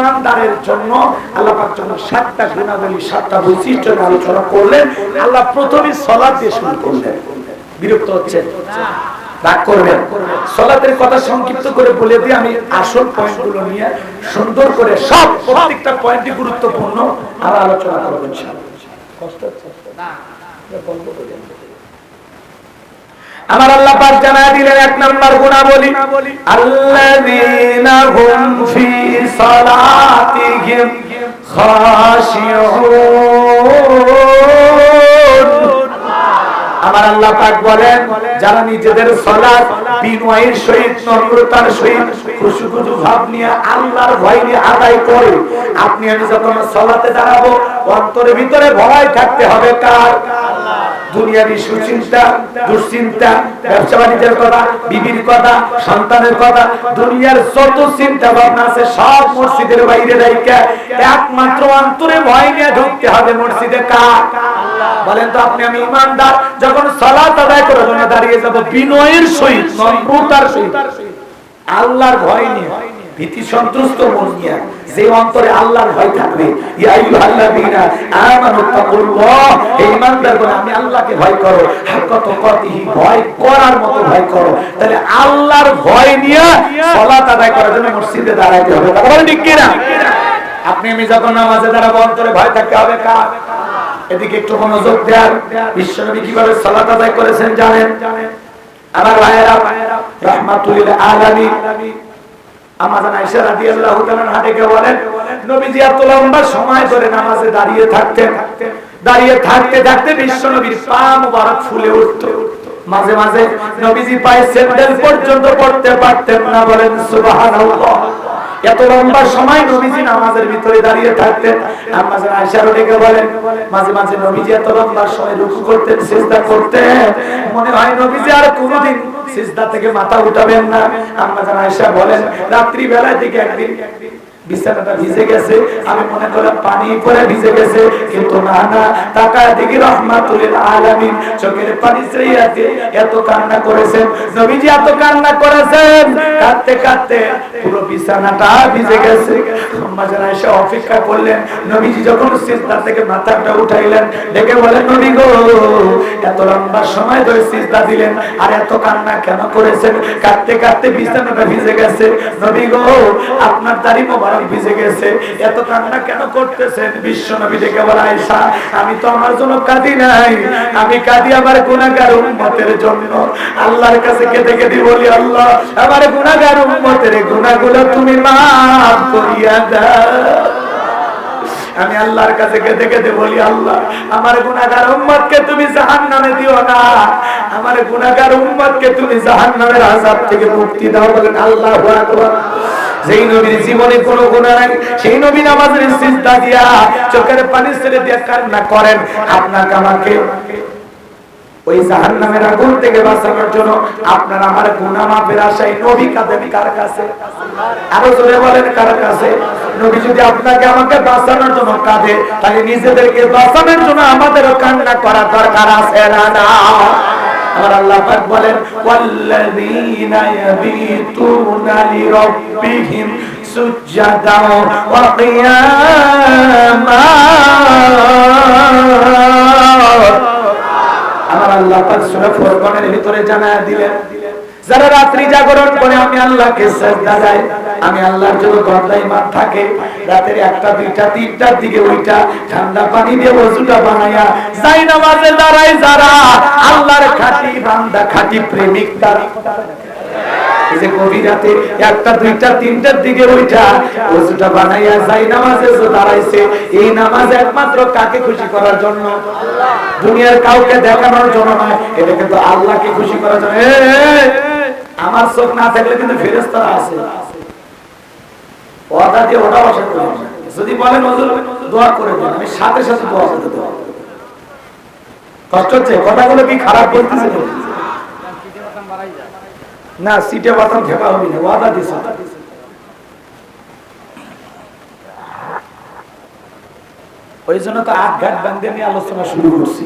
ইমানদারের জন্য আল্লাহ পাক যখন সাতটা গুণাবলী সাতটা বৈশিষ্ট্য আলোচনা করলেন। আল্লাহ প্রথমে সলাদ দিয়ে শুরু করলেন। বিরক্ত হচ্ছেন? রাগ কথা সংক্ষিপ্ত করে বলে দিয়ে আমি আসল পয়েন্টগুলো নিয়ে সুন্দর করে সব প্রত্যেকটা পয়েন্টই গুরুত্বপূর্ণ আর আলোচনা করব। কষ্ট হচ্ছে? বলব বলে। আমার আল্লাহ পাক জানায় দিলেন এক নাম্বার গুণাবলী। আল্লাযীনা হুম ফি সালাতিহিম খাশিউন। আমার আল্লাহ পাক বলেন, যারা নিজেদের সালাত বিনয়ের সহিত, নম্রতার সহিত খুশু খুশু ভাব নিয়ে আল্লাহর ভয় নিয়ে আদায় করে, আপনি আমি যখন সালাতে দাঁড়াবো, অন্তরের ভিতরে ভয় থাকতে হবে কার? দুনিয়াবি সুচিন্তা, দুশ্চিন্তা ব্যবসা বাণিজ্যের কথা, বিবির কথা, সন্তানের কথা, দুনিয়ার যত চিন্তা ভাবনা আছে সব মসজিদের বাইরে রাইকা একমাত্র অন্তরে ভয় নিয়ে ঢুকতে হবে মসজিদে কার? বলেন তো আপনি, আমি ইমানদার, যখন সালাত আদায় করার জন্য দাঁড়িয়ে যাব, বিনয়ের সহিত, নম্রতার সহিত, আল্লাহর ভয় নিয়ে। মন যে অন্তরে আল্লাহর ভয় থাকবে আমি আল্লাহকে ভয় করো। ভয় করার মতো ভয় করো। তাহলে আল্লাহর ভয় নিয়ে করার জন্য মসজিদে দাঁড়াইতে হবে। কিনা? আপনি আমি নামাজে দাঁড়াবো, অন্তরে ভয় থাকতে হবে কার? এদিকে একটু মনোযোগ দেন। বিশ্বনবী কীভাবে সালাত আদায় করেছেন জানেন? আমার ভাইয়েরা, রাহমাতুল আলামিন নবীজি এত লম্বা সময় নবীজি নামাজের ভিতরে দাঁড়িয়ে থাকতেন। আমাদের আয়েশা ডেকে বলেন, মাঝে মাঝে নবীজি এত লম্বা সময় করতেন, সিজদা করতেন। মনে হয় নবীজি আর কোনোদিন সিজদা থেকে মাথা উঠাবেন না। আমাদের আয়েশা বলেন রাত্রি বেলায় থেকে একদিন বিছানাটা ভিজে গেছে। আমি মনে করলাম পানি পরে ভিজে গেছে। কিন্তু না না দেখি আলামিন চোখের পানি এত কান্না করেছেন। নবীজি এত কান্না করেছেন। কাঁদতে কাঁদতে পুরো বিছানাটা ভিজে গেছে। আম্মাজান আয়েশা অপেক্ষা করলেন। নবীজি যখন সিজদা থেকে মাথাটা উঠাইলেন, ডেকে বলেন নবী গো, এত লম্বা সময় ধরে সিজদা দিলেন, আর এত কান্না কেন করেছেন? কাঁদতে কাঁদতে বিছানাটা ভিজে গেছে। নবী গো, আপনার দাড়ি মোবারক ভিজে গেছে। এত কান্না কেন করতেছেন? বিশ্ব নবী ডেকে বলে, আয়েশা, আমি তো আমার জন্য কাঁদি নাই। আমি কাঁদি আমার গুনাহগার উম্মতের জন্য। আল্লাহর কাছে কেঁদে কেঁদে বলি, আল্লাহ, আমার গুনাহগার উম্মতের গুনাহগুলো তুমি মাফ করিয়া দাও। আমি আল্লাহর কাছে কেঁদে কেঁদে বলি, আল্লাহ, আমার গুনাহগার উম্মতকে তুমি জাহান্নামে দিও না। আমার গুনাহগার উম্মতকে তুমি জাহান্নামের আযাব থেকে মুক্তি দাও। বলেন, আল্লাহু আকবার। যেই নবীর জীবনে কোনো গুনাহ নাই। সেই নবী নামাজের সিজদা দিয়া চোখের পানি ছেড়ে দিয়া কান্না করেন। আপনাকে আমাকে ওই জাহান্নামের আগুন থেকে বাঁচানোর জন্য আপনার আমার গুনাহ মাফের আশায় নবী কাঁদেন কার কাছে? আরও জোরে বলেন কার কাছে? নবী যদি আপনাকে আমাকে বাঁচানোর জন্য কাঁদে, তাহলে নিজেদেরকে বাঁচানোর জন্য আমাদেরও কান্না করার দরকার আছে না না? আমার আল্লাহ পাক বলেন, ওয়াল্লাযীনা ইয়াবিতুনা লিরাব্বিহিম সুজদাা ওয়া কিয়ামা। আমার আল্লাহ পাক সূরা ফুরকানের ভিতরে জানায়া দিলেন, যারা রাত্রি জাগরণ করে, আমি আল্লাহকে সেজদা দেয়। আমি আল্লাহর জন্য গন্ধাই মাঠ থাকে। রাতের একটা, দুইটা, তিনটার দিকে ওইটা। ঠান্ডা পানি দিয়ে ওযুটা বানায়া যাই নামাজে দাঁড়ায় যারা আল্লাহর খাঁটি বান্দা, খাঁটি প্রেমিক তারা। যে রাতে একটা, দুইটা, তিনটার দিকে ওইটা। ওজুটা বানাইয়া যাই নামাজে দাঁড়াইছে। এই নামাজ একমাত্র কাকে খুশি করার জন্য? দুনিয়ার কাউকে দেখানোর জন্য নয়। এটা কিন্তু আল্লাহকে খুশি করার জন্য। আমার চোখ না থাকলে কিন্তু ফেরেস্তারা আছে। ওটা দিয়ে ওটাও। যদি বলেন, হুজুর, দোয়া করে দেন, আমি সাথে সাথে দোয়া করে দেবো। কষ্ট হচ্ছে, কথাগুলো কি খারাপ বলতেছে না, সিটে বাতাম খেপা হবি না, ওয়াদা ওই জন্য তো আট ঘাট বান্ধে নিয়ে আলোচনা শুরু করছি।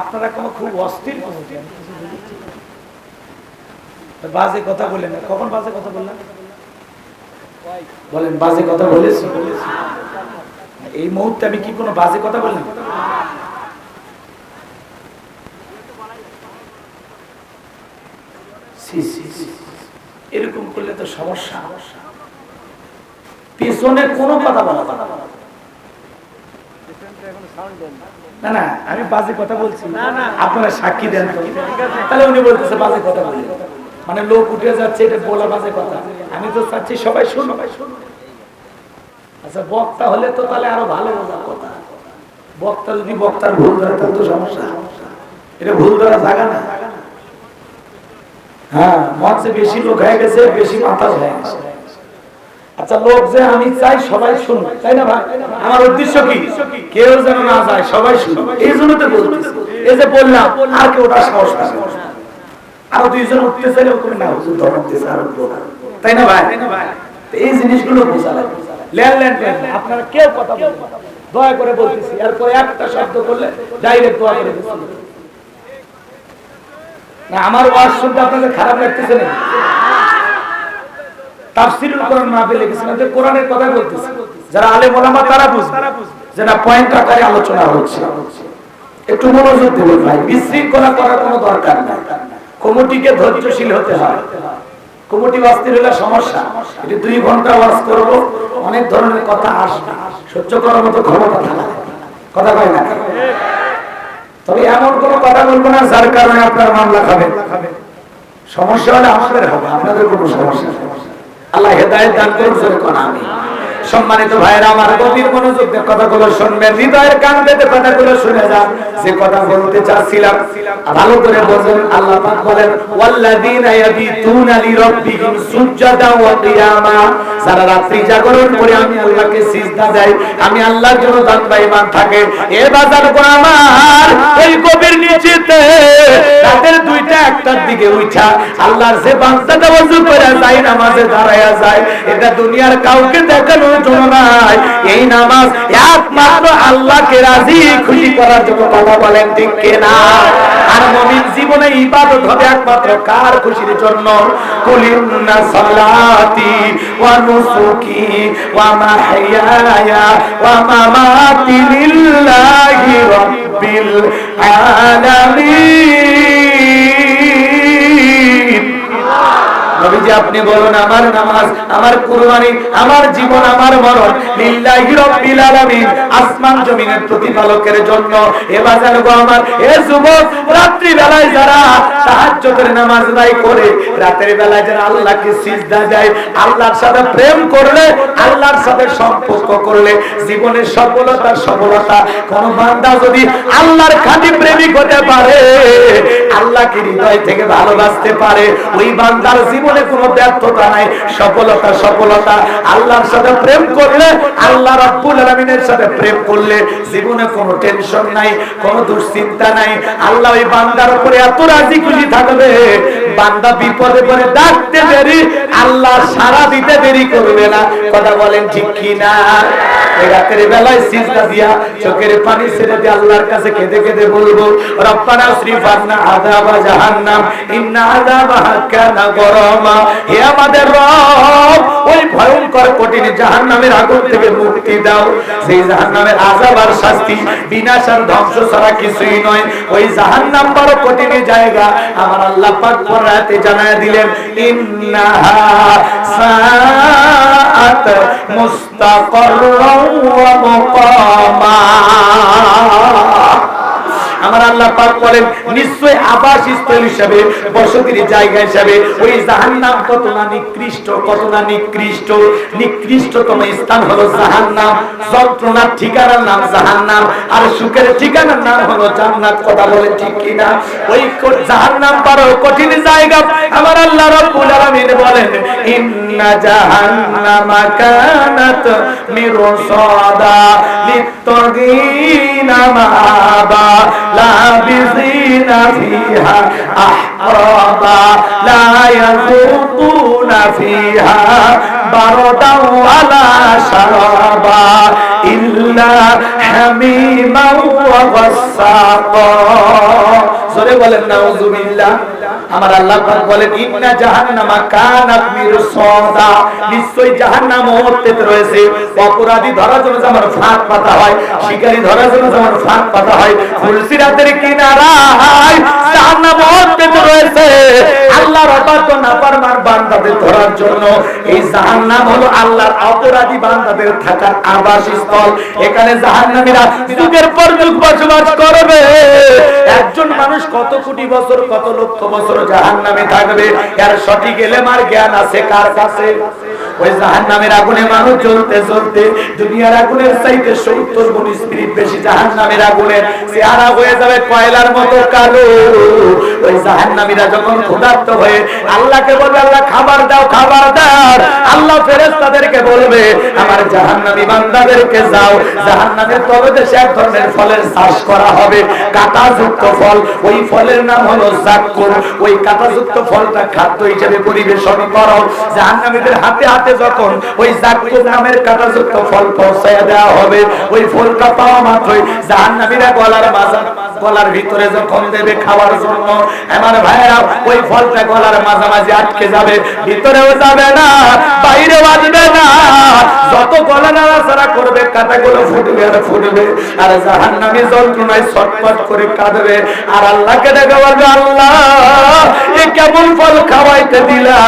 আপনারা কোনো খুব অস্থির বাজে কথা বললেন কখন বাজে কথা বললেন? বলেন, বাজে কথা বলেছি। এই মুহূর্তে আমি কি কোনো বাজে কথা বললাম। এরকম করলে তো সমস্যা। পেছনে কোনো কথা বলা যাবে না। না না আমি বাজে কথা বলছি। আপনারা সাক্ষী দেন তো। তাহলে উনি বলতেছে বাজে কথা বলি। মানে লোক উঠে যাচ্ছে এটা বলা বাজে কথা। আমি তো চাচ্ছি সবাই শুনো সবাই শুনো আচ্ছা বক্তা হলে তো তাহলে আরও ভালো বোঝার কথা। বক্তা যদি বক্তার ভুল ধরে তাহলে তো সমস্যা। এটা ভুল ধরা না। হ্যাঁ মঞ্চে বেশি লোক হয়ে গেছে বেশি মাথা হয়ে গেছে। আচ্ছা লোক যে আমি চাই সবাই তাই না ভাই? আমার উদ্দেশ্য কি? কেউ যেন না যায়, সবাই এই জন্য তো এই যে বললাম, আর কেউ ওটা সাহস পাবে আরও দুইজন উঠতে চাইলে না, হুজুর আরও। তাই না ভাই? এই জিনিসগুলো বোঝা ল্যান্ড আপনারা কেউ কথা বলবেন দয়া করে বলতেছি, এরপরে একটা শব্দ করলে ডাইরেক্ট দোয়া করে না, আমার ওয়াজ শুনতে আপনাদের খারাপ লাগতেছে না তাফসিরুল কোরআন মাহফিল লিখেছেন যে কোরআনের কথা বলতেছে। যারা আলেম ওলামা, তারা বুঝবে যে না পয়েন্ট আকারে আলোচনা হচ্ছে। একটু মনোযোগ দেবেন ভাই, বিশৃঙ্খলা করার কোনো দরকার নাই। কমিটিকে ধৈর্যশীল হতে হয়। কমিটি অস্থির হলে সমস্যা। এটি দুই ঘণ্টা ওয়াজ করব, অনেক ধরনের কথা আসবে। সহ্য করার মতো ক্ষমতা কথা কয় না? তবে এমন কোনো কথা বলব না যার কারণে আপনার মামলা খাবে সমস্যা হলে আমাদের হবে, আপনাদের কোনো সমস্যা। আল্লাহ হেদায়ত দান করুন সরে কোন আমি সম্মানিত ভাইরা আমার গভীর মনোযোগ কথাগুলো শুনবেন, হৃদয়ের কান পেতে কথাগুলো শুনে যান। যে কথা বলতে চাচ্ছিলাম, ভালো করে বোঝেন আল্লাহ পাক বলেন, ওয়াল্লাযীনা ইয়াবিতুনা লিরাব্বিহিম সুজদান ওয়া কিয়ামা। যারা রাত্রি জাগরণ করে আমি আল্লাহকে সিজদা দেয় আমি আল্লাহর জন্য দান বাইমান থাকে। এ বাজার গো আমার, ওই গভীর নিচেতে, রাতের দুইটা একটার দিকে উঠা আল্লাহর যে বান্দাটা ওযু করে যায়, নামাজে দাঁড়ায়া যায়, এটা দুনিয়ার কাউকে দেখানোর জন্য নাই। এই নামাজ একমাত্র আল্লাহকে রাজি খুশি করার জন্য কথা বলেন, ঠিক কিনা? আর মুমিন জীবনে ইবাদত হবে একমাত্র কার খুশির জন্য? কুলিন্না সালাতি ওয়া নুসুকি ওয়া মাহইয়ায়া ওয়া মামাতি লিল্লাহি রাব্বিল আলামিন। নবীজি আপনি বলুন, আমার নামাজ, আমার কুরবানি, আমার জীবন, আমার মরণ লিল্লাহি রাব্বিল আলামিন। আসমান জমিনের প্রতিপালকের জন্য, এ বাজার গো আমার, এ যুবক রাত্রি বেলায় যারা তাহাজ্জুদের নামাজ আদায় করে রাতের বেলায় যারা আল্লাহকে সিজদা দেয়, আল্লাহর সাথে প্রেম করলে, আল্লাহর সাথে সম্পর্ক করলে, জীবনের সফলতা সফলতা, কোন বান্দা যদি আল্লাহর খাঁটি প্রেমিক হতে পারে, আল্লাহকে হৃদয় থেকে ভালোবাসতে পারে, ওই বান্দার জীবনে কোনো ব্যর্থতা নাই, সফলতা সফলতা। আল্লাহর সাথে প্রেম করলে, আল্লাহ রাব্বুল আলামিনের সাথে প্রেম করলে জীবনে কোনো টেনশন নাই, কোনো দুশ্চিন্তা নাই। আল্লাহ ওই বান্দার উপরে এত রাজি খুশি থাকবে, বান্দা বিপদে পড়ে ডাকতে দেরি, আল্লাহ সারা দিতে দেরি করবে না। কথা বলেন ঠিক কি না রাতের বেলায় সিজদা দিয়া চোখের পানি ছেড়ে দিয়ে আল্লাহর কাছে কেঁদে কেঁদে বলব, রব্বানা শ্রীফান্না আযাবা জাহান্নাম, ইন্না আযাবাহা কানা গরমা। হে আমাদের রব, ওই ভয়ঙ্কর কঠিন জাহান্নামের আগুন থেকে মুক্তি দাও। সেই জাহান্নামের আযাব আর শাস্তি বিনাশ আর ধ্বংস ছাড়া কিছুই নয়। ওই জাহান্নাম বড় কঠিন জায়গা। আমার আল্লাহ পাক পরাতে জানায় দিলেন, ইন্নাহা সাআত মুস্তাকাররাও ওয়া মুকামা। আমার আল্লাহ পাক বলেন নিশ্চয় আবাস স্থল হিসাবে, বসতির জায়গা হিসাবে, ওই জাহান্নাম কত না নিকৃষ্ট, কত না নিকৃষ্ট। নিকৃষ্টতম স্থান হলো জাহান্নাম। যন্ত্রণার ঠিকানার নাম জাহান্নাম। আর সুখের ঠিকানার নাম হলো জান্নাত। কথা বলে ঠিক কিনা? ওই জাহান্নাম বড় কঠিন জায়গা। আমার আল্লাহ রাব্বুল আলামিন বলেন, ইন্না জাহান্নামা কানাত মিরসাদা লিত্তাগিনা মাবা لابسين فيها أحقابا لا يذوقون فيها بردا ولا شرابا إلا حميما وغساقا سورة ولا نعوذ بالله আমার আল্লাহ বলেন, ইন্না জাহান্নামা কানাত মিরসাদা। নিশ্চয়ই জাহান্নাম উপস্থিত রয়েছে। অপরাধী ধরার জন্য যেমন ফাঁক পাতা হয়, শিকারী ধরার জন্য যেমন ফাঁক পাতা হয়, ফুলসিরাতের কিনারায় জাহান্নাম উপস্থিত রয়েছে। আল্লাহর অবাধ্য নাফরমান বান্দাদের ধরার জন্য এই জাহান্নাম হলো আল্লাহর অপরাধী বান্দাদের থাকার এখানে জাহান্নামীরা যুগের পর যুগ বসবাস করবে। একজন মানুষ কত কোটি বছর, কত লক্ষ বছর জাহান্নামে থাকবে? সঠিক এলেমার জ্ঞান আছে কার কাছে? ওই আগুনে মানুষ জ্বলতে জ্বলতে, দুনিয়ার আগুনের চাইতে সত্তর গুণ স্পিরিট বেশি আগুনে চেহারা হয়ে যাবে কয়লার মতো কালো। ওই যখন ক্ষুধার্ত হয়ে আল্লাহকে বলবে, আল্লাহ, খাবার দাও, খাবার দাও। আল্লাহ ফেরেশতাদেরকে বলবে, আমার জাহান্নামী বান্দাদেরকে যাও। জাহান্নামের তলদেশে এক ধরনের ফলের চাষ করা হবে। কাঁটাযুক্ত ফল, ওই ফলের নাম হলো জাক্কুর ওই কাঁটাযুক্ত ফলটা খাদ্য হিসেবে পরিবেশন করো। জাহান্নামীদের হাতে হাতে যখন ওই জাক্কুর নামের কাঁটাযুক্ত ফল পৌঁছায় দেওয়া হবে, ওই ফলটা পাওয়া মাত্রই জাহান্নামীরা গলার মাজা গলার ভিতরে যখন দেবে খাওয়ার জন্য, আমার ভাইয়েরা, ওই ফলটা গলার মাঝামাঝি আটকে যাবে। ভিতরেও যাবে না বাইরেও আসবে না। যত গলা নাড়াচাড়া করবে, কাঁটাগুলো ফুটবে আর ফুটবে। আর জাহান্নামী যন্ত্রণায় ছটপট করে কাঁদবে। আর আল্লাহকে দেখে বলবে, আল্লাহ, এ কেমন ফল খাওয়াইতে দিলা?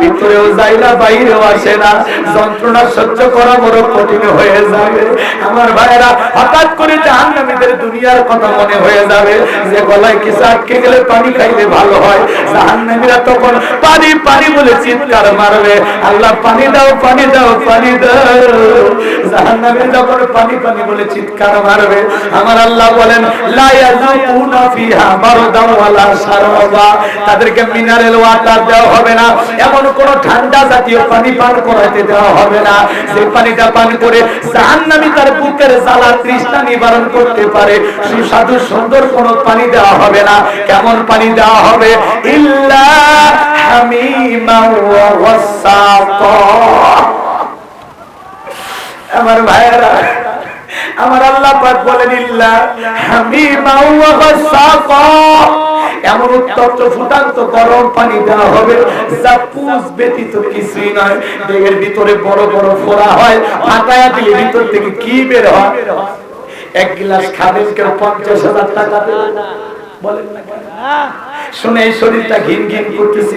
ভিতরেও যাই না, বাইরেও আসে না। যন্ত্রণা সহ্য করা বড় কঠিন হয়ে যাবে। আমার ভাইয়েরা, হঠাৎ করে জাহান্নামীদের দুনিয়ার কথা মনে হয়ে যাবে। যে গলায় কিছু আটকে গেলে পানি খাইলে ভালো হয়। জাহান্নামীরা তখন পানি পানি বলে চিৎকার মারবে। আল্লাহ, পানি দাও পানি দাও পানি দাও। জাহান্নামী যখন পানি পানি বলে চিৎকার মারবে, আমার আল্লাহ বলেন, লা ইয়াযুকুনা ফিহা বারদান ওয়ালা শারাবা। তাদেরকে মিনারেল ওয়াটার দেওয়া হবে না। এমন কোন ঠান্ডা জাতীয় পানি পান করাতে দেওয়া হবে না। যে পানিটা পান করে জাহান্নামী তার বুকের জ্বালা তৃষ্ণা নিবারণ করতে পারে। সুস্বাদু, সুন্দর কোন পানি দেওয়া হবে না। কেমন পানি দেওয়া হবে? ইল্লা আমার ভাইয়েরা, আমার আল্লাহ পাক এমন উত্তপ্ত ফুটান্ত গরম পানি দেওয়া হবে। যা পুষ ব্যতীত কিছুই নয়। দেহের ভিতরে বড় বড় ফোড়া হয়। ফাটায়া দিলে ভিতর থেকে কি বের হয়? এক গ্লাস খাবেন কেউ পঞ্চাশ হাজার টাকা বলেন না শুনে শরীরটা ঘিন ঘিন করতেছি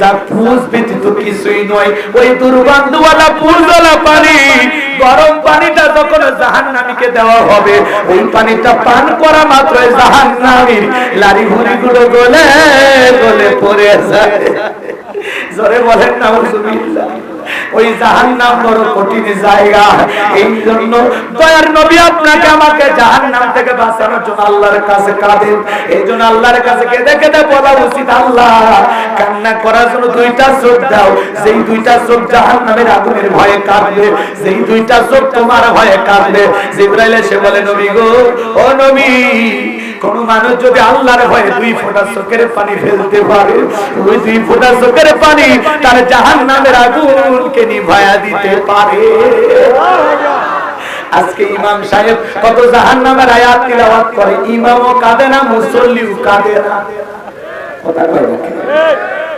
যা পুজ ব্যতীত কিছুই নয়, ওই দুর্গন্ধওয়ালা পুজওয়ালা পানি। গরম পানিটা যখন জাহান্নামীকে দেওয়া হবে, ওই পানিটা পান করা মাত্র জাহান্নামীর লারি ভুরি গুলো গলে গলে পড়ে যায়। জোরে বলেন না ওই জাহান্নাম বড় কঠিন জায়গা। এই জন্য দয়ার নবী আপনাকে আমাকে জাহান্নাম থেকে বাঁচানোর জন্য আল্লাহর কাছে কাঁদেন। এই জন্য আল্লাহর কাছে কেঁদে কেঁদে বলা উচিত, আল্লাহ, কান্না করার জন্য দুইটা চোখ দাও। যেই দুইটা চোখ জাহান্নামের আগুনের ভয়ে কাঁদবে যেই দুইটা চোখ তোমার ভয়ে কাঁদবে জিব্রাইল এসে বলে, নবী গো, ও নবী, কোন মানুষ যদি আল্লাহর ভয়ে দুই ফোঁটা চোখের পানি ফেলতে পারে, ওই দুই ফোঁটা চোখের পানি তার জাহান নামের আগুনকে নিভায়া দিতে পারে। আজকে ইমাম সাহেব কত জাহান নামের আয়াত তিলাওয়াত করে, ইমামও কাঁদে না, মুসল্লিও কাঁদে না। কথা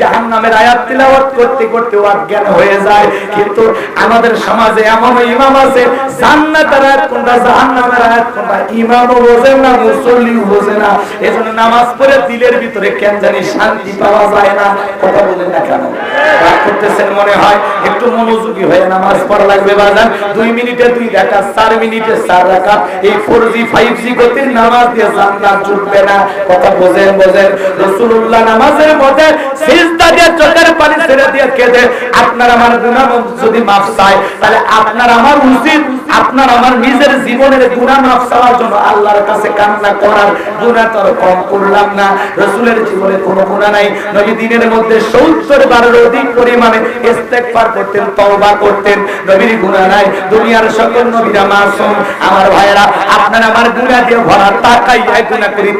জাহান্নামের আয়াত তিলাওয়াত করতে করতে অজ্ঞান হয়ে যায়। কিন্তু আমাদের সমাজে এমন ইমাম আছে, জান্নাতের আয়াত কোনটা, জাহান্নামের আয়াত কোনটা? ইমামও বোঝে না, মুসল্লিও বোঝে না। এজন্য নামাজ পড়ে দিলের ভিতরে কেন জানি শান্তি পাওয়া যায় না। কথা বলেন না কেন? রাগ করতেছেন মনে হয়? একটু মনোযোগী হয়ে নামাজ পড়া লাগবে বাজান। দুই মিনিটে দুই রাখা চার মিনিটে চার রাখা এই ফোর জি ফাইভ জি গতির নামাজ দিয়ে জান্নাত জুটবে না। কথা বোঝেন বোঝেন। রসুল্লাহ নামাজের মধ্যে আপনার আমার তো কম করলাম না। রসুলের জীবনে কোনো গুনাহ নাই। নবী দিনের মধ্যে 70 বারের অধিক পরিমাণে ইস্তেগফার করতেন, তওবা দুনিয়ার সকল নবীরা মাসুম। আমার আমার গুনাহ দিয়ে ভরা গুনাহ করি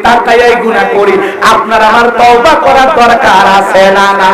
গুনাহ করি। আপনার আমার করার দরকার আছে না না?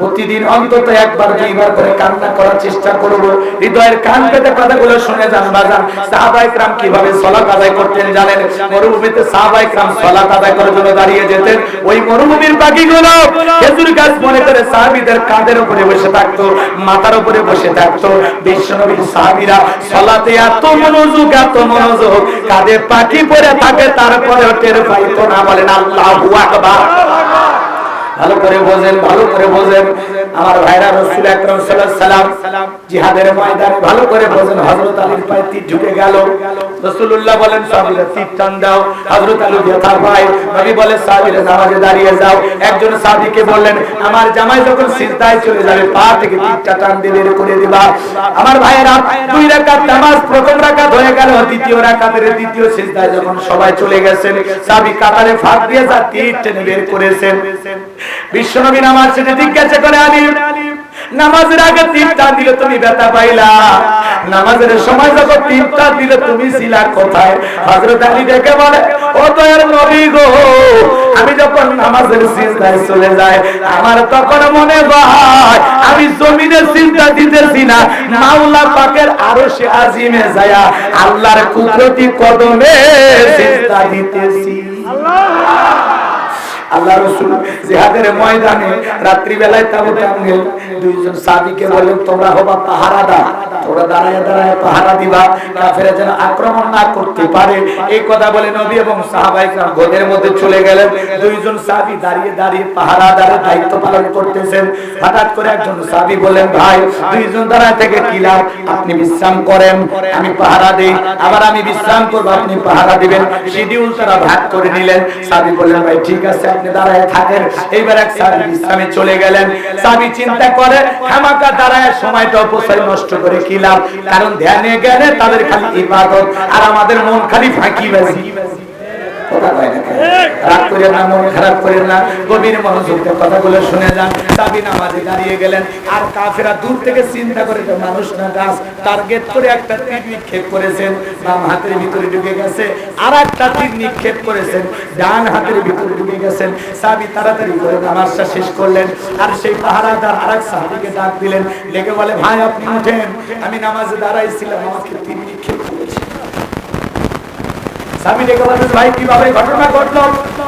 প্রতিদিন অন্তত একবার, দুইবার করে কান্না করার চেষ্টা করব। হৃদয়ের কান পেতে কথাগুলো শুনে যান, বাজান। সাহাবাই ক্রাম কীভাবে সলাত আদায় করতেন জানেন? মরুভূমিতে সাহাবাই ক্রাম সলাত আদায় করার জন্য দাঁড়িয়ে যেতেন। ওই মরুভূমির বাকিগুলো খেজুর গাছ মনে করে সাহাবিদের কাঁধের উপরে বসে থাকতো, মাথার উপরে বসে থাকতো। বিশ্বনবীর সাহাবিরা সলাতে এত মনোযোগ এত মনোযোগ, কাঁধে পাখি পরে থাকে তারপরে টের পাইতো না। বলেন, আল্লাহু আকবার। ভালো করে বোঝেন ভালো করে বোঝেন আমার ভাইরা রসুল আকরাম সাল্লাল্লাহু সাল্লাম জিহাদের ময়দানে ভালো করে বোঝেন হযরত আলীর পায়ে তীর ঢুকে গেল। রাসূলুল্লাহ বলেন সাহাবীরা তীর টান দাও। হযরত আলী ব্যথা পায় নবী বলে সাহাবীরা নামাজে দাঁড়িয়ে যাও। একজন সাহাবীকে বললেন আমার জামাই যখন সিজদায় চলে যাবে পা থেকে তীরটা টান দিয়ে বের করে দিবা। আমার ভাইরা দুই রাকাত নামাজ প্রথম রাকাত হয়ে গেল দ্বিতীয় রাকাতের দ্বিতীয় সিজদায় যখন সবাই চলে গেছেন সাহাবী কাতারে ফাঁক দিয়ে যা তীর টেনে বের করেছেন। বিশ্বনবী নামাজ শেষে জিজ্ঞাসা করে আলী নামাজের আগে তিনটা দিলে তুমি পাইলা। নামাজের সময় যখন তিনটা দিলে তুমি ছিলা কোথায়? আলী ডেকে বলে, ও নবী গো, আমি যখন নামাজের সিজদায় চলে যাই, আমার তখন মনে হয় আমি জমিনের চিন্তা দিতেছি না। মাওলা পাকের আরশে আজিমে যায়া আল্লাহর কুদরতি কদমে সিজদা দিতেছি। আল্লাহ আল্লাহ রসুল জিহাদের ময়দানে রাত্রিবেলায় তাবুত টাঙ্গেল দুইজন সাদিকে বলেন তোমরা হবা পাহারাদার, তোমরা দাঁড়ায় দাঁড়ায় পাহারা দিবা, কাফেরা যেন আক্রমণ না করতে পারে। এই কথা বলে নবী এবং সাহাবাই গোদের মধ্যে চলে গেলেন। দুইজন সাহাবি দাঁড়িয়ে দাঁড়িয়ে পাহারাদারের দায়িত্ব পালন করতেছেন। হঠাৎ করে একজন সাহাবি বলেন ভাই, দুইজন দাঁড়ায় থেকে কি লাভ? আপনি বিশ্রাম করেন, আমি পাহারা দেই, আবার আমি বিশ্রাম করব, আপনি পাহারা দিবেন। শিডিউল তারা ভাগ করে নিলেন। সাহাবি বললেন, ভাই, ঠিক আছে আপনি দাঁড়ায় থাকেন। এইবার এক সাহেব বিশ্রামে চলে গেলেন। সাহাবী চিন্তা করে খামাকা দাঁড়ায়, সময়টা অপচয় নষ্ট করে কি লাভ? কারণ ধ্যানে গেলে তাদের খালি ইবাদত, আর আমাদের মন খালি ফাঁকি বাজি। কয় না মন খারাপ না, গভীর মনোযোগ দিয়ে কথাগুলো শুনে যান। নামাজে দাঁড়িয়ে গেলেন। আর কাফেরা দূর থেকে চিন্তা করে মানুষ না গাছ টার্গেট করে একটা তীর নিক্ষেপ করেছেন। বাম হাতের ভিতরে ঢুকে গেছে। আর একটা তীর নিক্ষেপ করেছেন। ডান হাতের ভিতরে ঢুকে গেছেন। সাবি তাড়াতাড়ি করে নামাজটা শেষ করলেন। আর সেই পাহারাদার আর এক সাহাবিকে ডাক দিলেন। ডেকে বলে, ভাই, আপনি উঠেন। আমি নামাজে দাঁড়াইছিলাম, আমাকে তীর নিক্ষেপ স্বামী ডেকে বলে, ভাই, কীভাবে ঘটনা ঘটলো?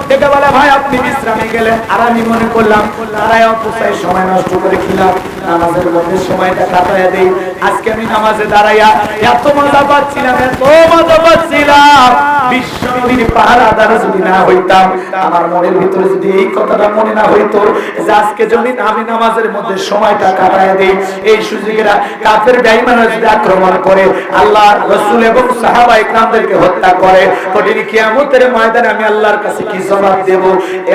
ডেকে বলে, ভাই, আপনি বিশ্রামে গেলেন। আর আমি মনে করলাম, তারাই অপচয়, সময় নষ্ট করে খিলাম। নামাজের মধ্যে সময়টা কাটায় দেই। আজকে আমি নামাজে দাঁড়াইয়া এত মজা পাচ্ছিলাম, এত মজা পাচ্ছিলাম। বিশ্বনবীর পাহারাদার যদি না হইতাম, আমার মনের ভিতরে যদি এই কথাটা মনে না হইতো যে আজকে যদি আমি নামাজের মধ্যে সময়টা কাটায় দেই, এই সুযোগেরা কাফের বেঈমানরা যদি আক্রমণ করে আল্লাহ রাসূল এবং সাহাবা ইকরামদেরকে হত্যা করে, কঠিন কিয়ামতের ময়দানে আমি আল্লাহর কাছে কি জবাব দেব?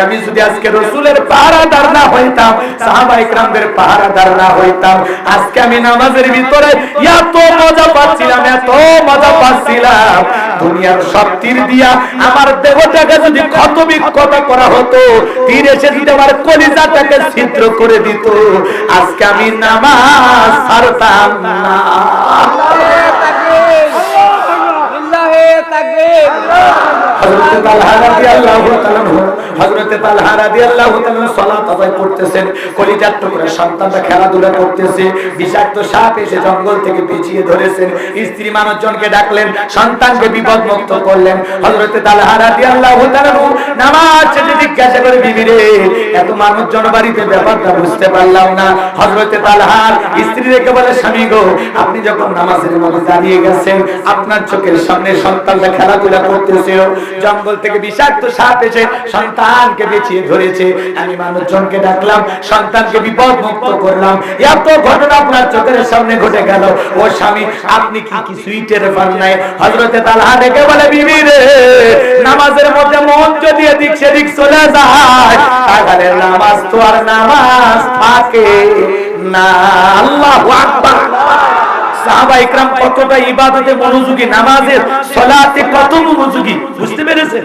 আমি যদি আজকে রাসূলের পাহারাদার না হইতাম, সাহাবা ইকরামদের পাহারাদার না হইতাম। আজকে আমি নামাজের ভিতরে এত মজা পাচ্ছিলাম, এত মজা পাচ্ছিলাম। দুনিয়ার সব তীর দিয়া আমার দেহটাকে যদি ক্ষত বিক্ষত করা হতো, তীর এসে যদি আমার কলিজাটাকে ছিদ্র করে দিত, আজকে আমি নামাজ ছাড়তাম না। হযরত তালহা রাদিয়াল্লাহু তাআলা হযরতে তালহা রাদিয়াল্লাহু তাআলা সালাত আদায় করতেছেন কলিজার টুকরা সন্তানরা খেলাধুলা করতেছে বিষাক্ত সাপ এসে জঙ্গল থেকে পেঁচিয়ে ধরেছেন স্ত্রী মানুষজনকে ডাকলেন, সন্তানকে বিপদ মুক্ত করলেন। হযরতে তালহা রাদিয়াল্লাহু তাআলা নামাজ ছেড়ে জিজ্ঞাসা করে বিবি রে এত মানুষজন বাড়িতে ব্যাপারটা বুঝতে পারলাম না হযরতে তালহার স্ত্রী রেখে বলে স্বামী গো, আপনি যখন নামাজের মধ্যে দাঁড়িয়ে গেছেন, আপনার চোখের সামনে সন্তানরা খেলাধুলা করতেছে। জঙ্গল থেকে বিষাক্ত সাপ এসে সন্তানকে বেঁচিয়ে ধরেছে। আমি মানুষজনকে ডাকলাম, সন্তানকে বিপদ মুক্ত করলাম। এত ঘটনা আপনার চোখের সামনে ঘটে গেল। ও স্বামী, আপনি কি কিছুই টের পান নাই? হযরতে তালহা ডেকে বলে, বিবি রে, নামাজের মধ্যে মন যদি এদিক সেদিক চলে যায়। তাহলে নামাজ তো আর নামাজ থাকে না। আল্লাহু আকবার। সাহাবা ইকরাম কতটা ইবাদতে মনোযোগী? নামাজের সালাতে কত মনোযোগী? বুঝতে পেরেছেন?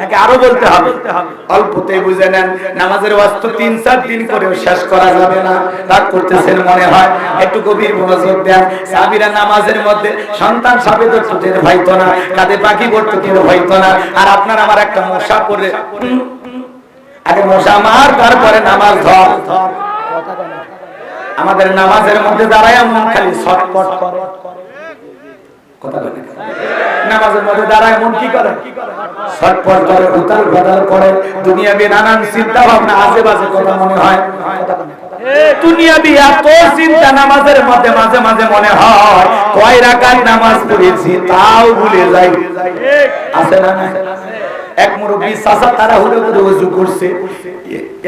নাকি আরও বলতে হবে? অল্পতেই বুঝে নেন নামাজের ওয়াস্ত তিন চার দিন করেও শেষ করা যাবে না। রাগ করতেছেন মনে হয়? একটু গভীর মনোযোগ দেন। সাহাবীরা নামাজের মধ্যে সন্তান সাবেদ টের ভাইতো না কাঁধে পাখি পড়তো টের ভাইতো না। আর আপনার আমার একটা মশা উম, আগে মশা মার তারপরে নামাজ ধর। আমাদের নামাজের মধ্যে দাঁড়ায় মন খালি ছটপট করে। কথা বলে নামাজের মধ্যে দাঁড়ায় মন কি করে? ছটপট করে উতাল পাতাল করে। দুনিয়াবি নানান চিন্তা ভাবনা আজে কথা মনে হয়। দুনিয়াবি এত চিন্তা নামাজের মধ্যে মাঝে মাঝে মনে হয় কয় রাকাত নামাজ পড়েছি তাও ভুলে যাই। আছে না এক মুরব্বী চাচা তারা হুড়ে করে ওযু করছে।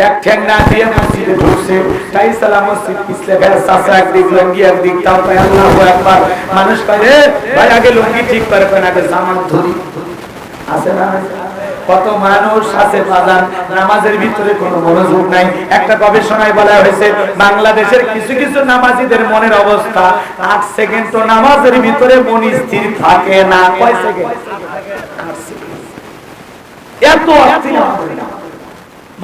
এক ঠ্যাং না দিয়ে মসজিদে ঢুকছে। তাই সালাম মসজিদ পিছলে ফের চাচা একদিক, লঙ্গি একদিক, তাও তাই আল্লাহু আকবার। মানুষ কয় ভাই, আগে লঙ্গি ঠিক করে কেন আগে জামান ধরি। আছে না কত মানুষ আছে বাজান নামাজের ভিতরে কোনো মনোযোগ নাই। একটা গবেষণায় বলা হয়েছে, বাংলাদেশের কিছু কিছু নামাজিদের মনের অবস্থা, আট সেকেন্ড তো নামাজের ভিতরে মন স্থির থাকে না। কয় সেকেন্ড? এত অস্থির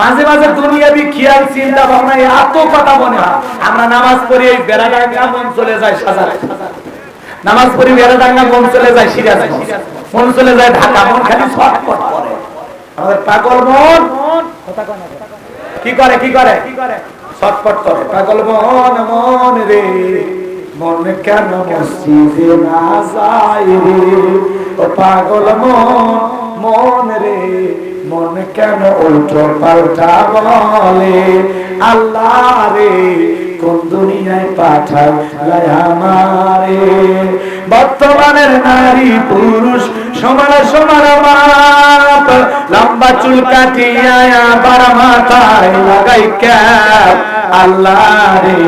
মাঝে মাঝে দুনিয়াবি খেয়াল চিন্তা ভাবনা এত কথা মনে হয়। আমরা নামাজ পড়ি এই বেড়াডাঙ্গা মন চলে যায় সাজারে। নামাজ পড়ি বেড়াডাঙ্গা মন চলে যায় সিরাজগঞ্জ। মন চলে যায় ঢাকা, মন খালি ছটপট করে। আমাদের পাগল মন। কি করে কি করে? ছটপট করে। পাগল মন মন রে। মন কেন মসজিদে না যায় রে? ও পাগল মন। মন রে, মন কেন উল্টো পাল্টা বলে? আল্লাহ রে, কোন দুনিয়ায় পাঠায় আমারে? বর্তমানের নারী পুরুষ, সমান সমান মাপ, লম্বা চুল কাটিয়া আবার মাথায় লাগাই ক্যাপ। আল্লাহ রে,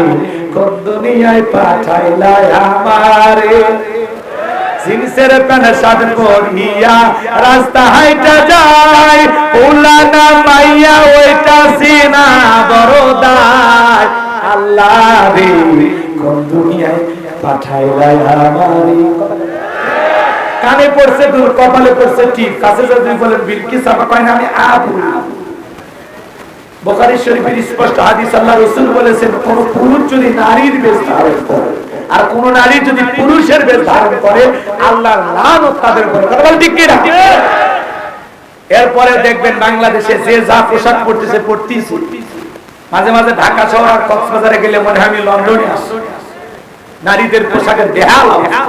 কোন দুনিয়ায় পাঠাইলাই আমারে? জিন্সের প্যান্ট শার্ট পরিয়া রাস্তা হাইটা যায় উলানা মাইয়া ওইটা সিনা বড়দায় আল্লাহ রে কোন দুনিয়ায় পাঠাইলাই আমারে। কানে পড়ছে দূর কপালে পড়ছে ঠিক কাছে যদি বলেন বিলকি সাফা কয় না? আমি, আবু। বোখারি শরীফের স্পষ্ট হাদিস আল্লাহ রসুল বলেছেন, কোন পুরুষ যদি নারীর বেশ ধারণ করে আর কোন নারী যদি পুরুষের বেশ ধারণ করে, আল্লাহর লানত তাদের এরপরে দেখবেন বাংলাদেশে যে যা পোশাক পড়তেছে পড়তেছে মাঝে মাঝে ঢাকা শহর আর কক্সবাজারে গেলে মনে হয় আমি লন্ডনে নারীদের পোশাকের অবস্থা।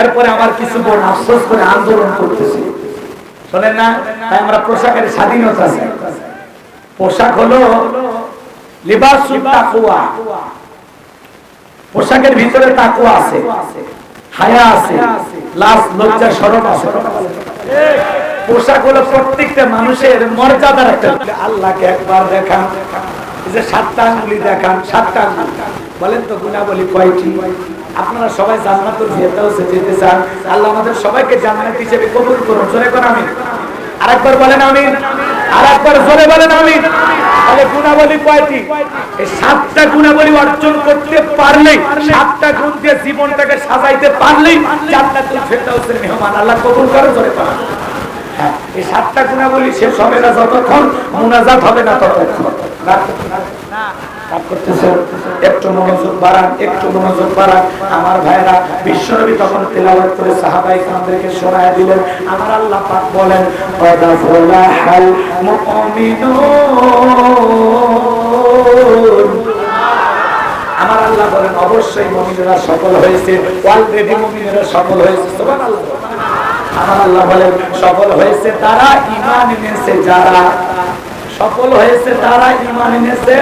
এরপরে আমার কিছু বোন আফসোস করে আন্দোলন করতেছে। শোনেন না, তাই আমরা পোশাকের স্বাধীনতা পোশাক হলো তাকওয়া পোশাকের ভিতরে তাকওয়া আছে, হায়া আছে, লাজ, লজ্জা, শরম আছে। পোশাক হলো প্রত্যেকটা মানুষের মর্যাদার একটা আল্লাহকে একবার দেখান যে সাতটা আঙ্গুলি দেখান, সাতটা আঙ্গুলি। বলেন তো গুণাবলী কয়টি? আপনারা সবাই জান্নাতুল ফেরদাউসে যেতে চান, আল্লাহ আমাদের সবাইকে জান্নাত হিসেবে কবুল করুন। জোরে কোন আমিন। আরেকবার বলেন আমিন। আরেকবার জোরে বলেন আমিন। তাহলে গুণাবলী কয়টি? এই সাতটা গুণাবলী অর্জন করতে পারলেই সাতটা গুণ দিয়ে জীবনটাকে সাজাইতে পারলেই জান্নাতুল ফেরদাউসের মেহমান আল্লাহ কবুল করে করে কোন হ্যাঁ, এই সাতটা গুণাবলী শেষ হবে না যতক্ষণ মুনাজাত হবে না ততক্ষণ। আমার আল্লাহ বলেন অবশ্যই মুমিনেরা সফল হয়েছে অলরেডি মুমিনেরা সফল হয়েছে। সুবহানাল্লাহ। আমার আল্লাহ বলেন, সফল হয়েছে তারা ঈমান এনেছে, যারা সফল হয়েছে তারা ঈমান এনেছে?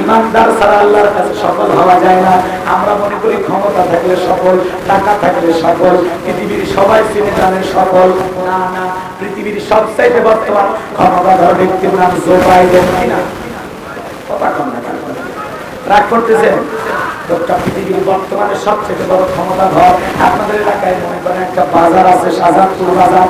ইমানদার ছাড়া আল্লাহর কাছে সফল হওয়া যায় না। আমরা মনে করি ক্ষমতা থাকলে সফল, টাকা থাকলে সফল, পৃথিবীর সবাই চিনে জানে সফল। না না, পৃথিবীর সবচাইতে বর্তমান ক্ষমতাধর ব্যক্তির নাম জো বাইডেন কিনা কথা কম না? রাগ করতেছেন? পৃথিবীর বর্তমানে সবচেয়ে বড় ক্ষমতাধর। আপনাদের এলাকায় মনে করেন একটা বাজার আছে, শাহজাদপুর বাজার?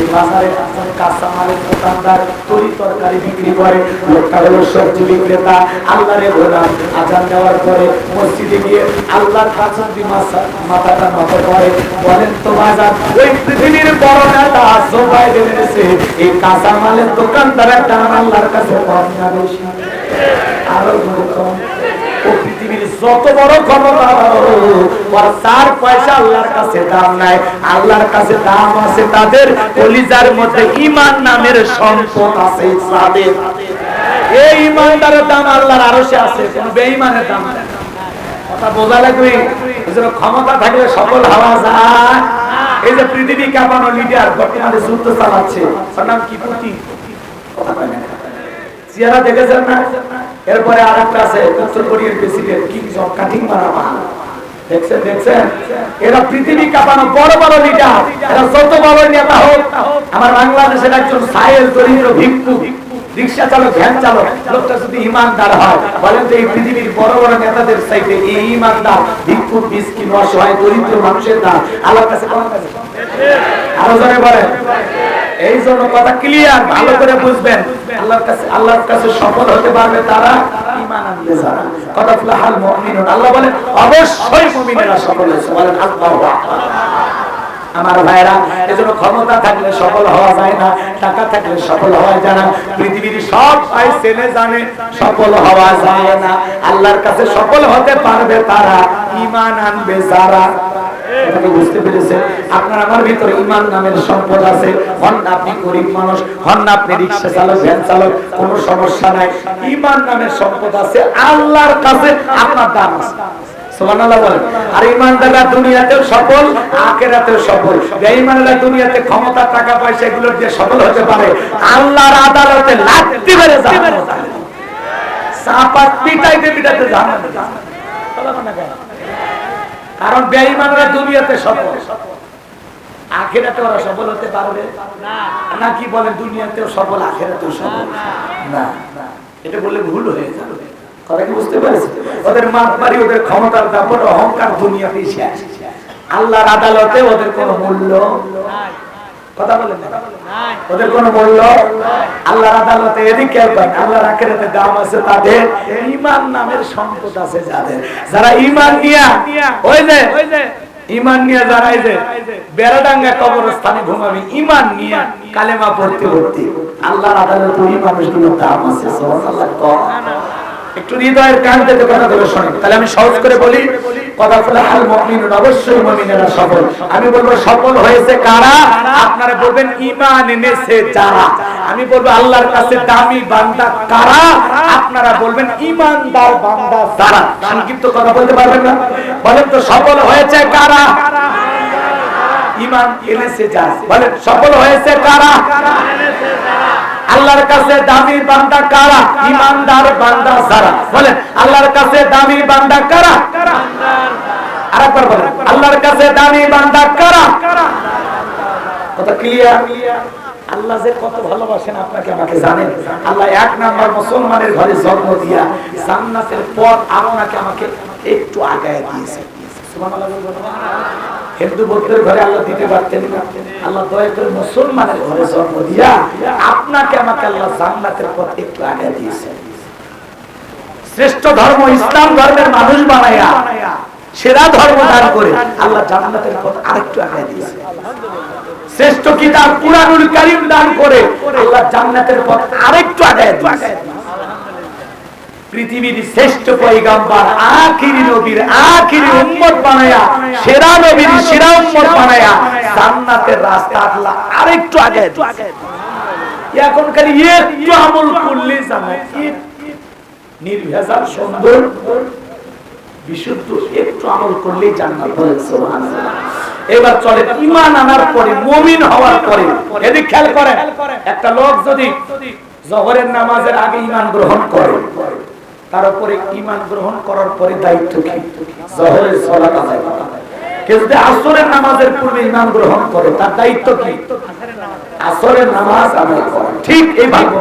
এই বাজারে একজন কাঁচা মালের দোকানদার তরি তরকারি বিক্রি করে, লোকটা হলো সবজি বিক্রেতা, আল্লাহরে গোলাম। আজান দেওয়ার পরে মসজিদে গিয়ে আল্লাহর কাছে মাথাটা নত করে, বলেন, তো বাজার, ওই পৃথিবীর বড় নেতা জোবাই দেবেছে এই কাঁচা মালের দোকানদার একটা আল্লাহর কাছে কম না আরও কম যত বড় ক্ষমতা ওর চার পয়সা আল্লাহর কাছে দাম নাই। আল্লাহর কাছে দাম আছে তাদের কলিজার মধ্যে ইমান নামের সম্পদ আছে তাদের এই ইমানদারের দাম আল্লাহর আরও সে আছে, কোন বেঈমানের দাম কথা বোঝা লাগবে? ক্ষমতা থাকলে সকল হওয়া যায়। এই যে পৃথিবী কাঁপানো লিডার বর্তমানে যুদ্ধ চালাচ্ছে, ওর নাম কি পুতিন? কথা কয় না। চেহারা দেখেছেন না? এরপরে আর একটা আছে, উত্তর কোরিয়ার প্রেসিডেন্ট কিং জং কাটিং মারা মা। দেখছেন দেখছেন? এরা পৃথিবী কাঁপানো বড় বড় লিডার এরা যত বড় নেতা হোক, আমার বাংলাদেশের একজন সাহেল দরিদ্র ভিক্ষু, রিক্সা চালক, ভ্যান চালক, লোকটা যদি ইমানদার হয়, বলেন তো এই পৃথিবীর বড় বড় নেতাদের সাইডে এই ইমানদার, ভিক্ষু, মিসকিন, অসহায়, দরিদ্র মানুষের দাম। আল্লাহর কাছে আরও জনে বলেন। এই জন্য কথা ক্লিয়ার ভালো করে বুঝবেন। আল্লাহর কাছে আল্লাহর কাছে সফল হতে পারবে তারা ঈমান আনলে যারা। কথা ফলাহাল মুমিনুন। আল্লাহ বলেন অবশ্যই মুমিনেরা সফল হয়েছে। বলেন আল্লাহু আকবার। আমার ভাইরা এজন্য ক্ষমতা থাকলে সফল হওয়া যায় না টাকা থাকলে সফল হওয়া যায় না পৃথিবীর সব আই চেনে জানে সফল হওয়া যায় না। আল্লাহর কাছে সফল হতে পারবে তারা ইমান আনবে যারা। ইমানদাররা দুনিয়াতেও সফল, আখিরাতেও সফল। বেঈমানরা দুনিয়াতে ক্ষমতা, টাকা, পয়সা এগুলো দিয়ে সফল হতে পারে। আল্লাহর আদালতে লাত্তি মেরে যাবে। চাপা পিটাইতে কারণ বেঈমানরা দুনিয়াতে সফল। আখেরাতে ওরা সফল হতে পারবে? না। কি বলে দুনিয়াতেও সফল আখেরাতেও সফল? না এটা বললে ভুল হয়ে যাবে। কথা কি বুঝতে পেরেছে ওদের মাতবাড়ি ওদের ক্ষমতার দাপট অহংকার দুনিয়াতে শেষ। আল্লাহর আদালতে ওদের কোনো মূল্য কথা বলেন ওদের কোনো মূল্য? আল্লাহর আদালতে এদিকে আল্লাহর আখেরাতে দাম আছে তাদের। ইমান নামের সম্পদ আছে যাদের। যারা নিয়া ওই যে ইমান নিয়ে যারা এই যে বেড়াডাঙ্গা কবরস্থানে ঘুমাবি ইমান নিয়ে কালেমা পড়তে পড়তে। আল্লাহর আদালতে ওই মানুষগুলোর দাম আছে। সুবহানাল্লাহ একটু হৃদয়ের কান থেকে কথা বলে শোনেন। তাহলে আমি সহজ করে বলি কথা সফল। আমি বলব, সফল হয়েছে কারা? আপনারা বলবেন, ঈমান এনেছে যারা। আমি বলব, আল্লাহর কাছে দামি বান্দা কারা? আপনারা বলবেন, ঈমানদার বান্দা যারা। সংক্ষিপ্ত কথা বলতে পারবেন না? বলেন তো, সফল হয়েছে কারা? ঈমান এনেছে যারা। বলেন, সফল হয়েছে কারা? আল্লাহর কাছে দামি বান্দা কারা? ইমানদার বান্দা সারা বলেন, আল্লাহর কাছে দামি বান্দা কারা? আরেকবার বলেন, আল্লাহর কাছে দামি বান্দা কারা? কথা ক্লিয়ার আল্লাহ যে কত ভালোবাসেন আপনাকে আমাকে জানেন। আল্লাহ এক নাম্বার মুসলমানের ঘরে জন্ম দিয়া জান্নাতের পথ আপনাকে আমাকে একটু আগায় দিয়েছে? হিন্দু বৌদ্ধের ঘরে আল্লাহ দিতে পারতেন আল্লাহ দয়া করে মুসলমানের ঘরে জন্ম দিয়া আপনাকে আমাকে আল্লাহ জান্নাতের পথ একটু আগে দিয়েছে শ্রেষ্ঠ ধর্ম ইসলাম ধর্মের মানুষ বানায়া, সেরা ধর্ম দান করে আল্লাহ জান্নাতের পথ আরেকটু আগে দিয়েছে শ্রেষ্ঠ কিতাব কুরআনুল কারীম দান করে আল্লাহ জান্নাতের পথ আরেকটু আগে দিয়েছে পৃথিবীর শ্রেষ্ঠ পয়গাম্বার আখিরি নবীর আখিরি উম্মত বানায়া সেরা নবীর সেরা উম্মত বানায়া জান্নাতের রাস্তা আল্লাহ আরেকটু আগে। দিয়েছে। এখন খালি একটু আমল করলে জান্নাত নির্ভেজাল সুন্দর। বিশুদ্ধ একটু আমল করলেই জান্নাত সুবহানাল্লাহ। এবার চলে ঈমান আনার পরে মুমিন হওয়ার পরে। এদিক খেয়াল করেন একটা লোক যদি জহরের নামাজের আগে ইমান গ্রহণ করে তার উপরে ইমান গ্রহণ করার পরে দায়িত্ব কি? জহরের সলাত আদায় করা। কেউ যদি আসরের নামাজের পূর্বে ইমান গ্রহণ করে, তার দায়িত্ব কি? আসরের নামাজ আদায় করা। ঠিক এই ভাগ্য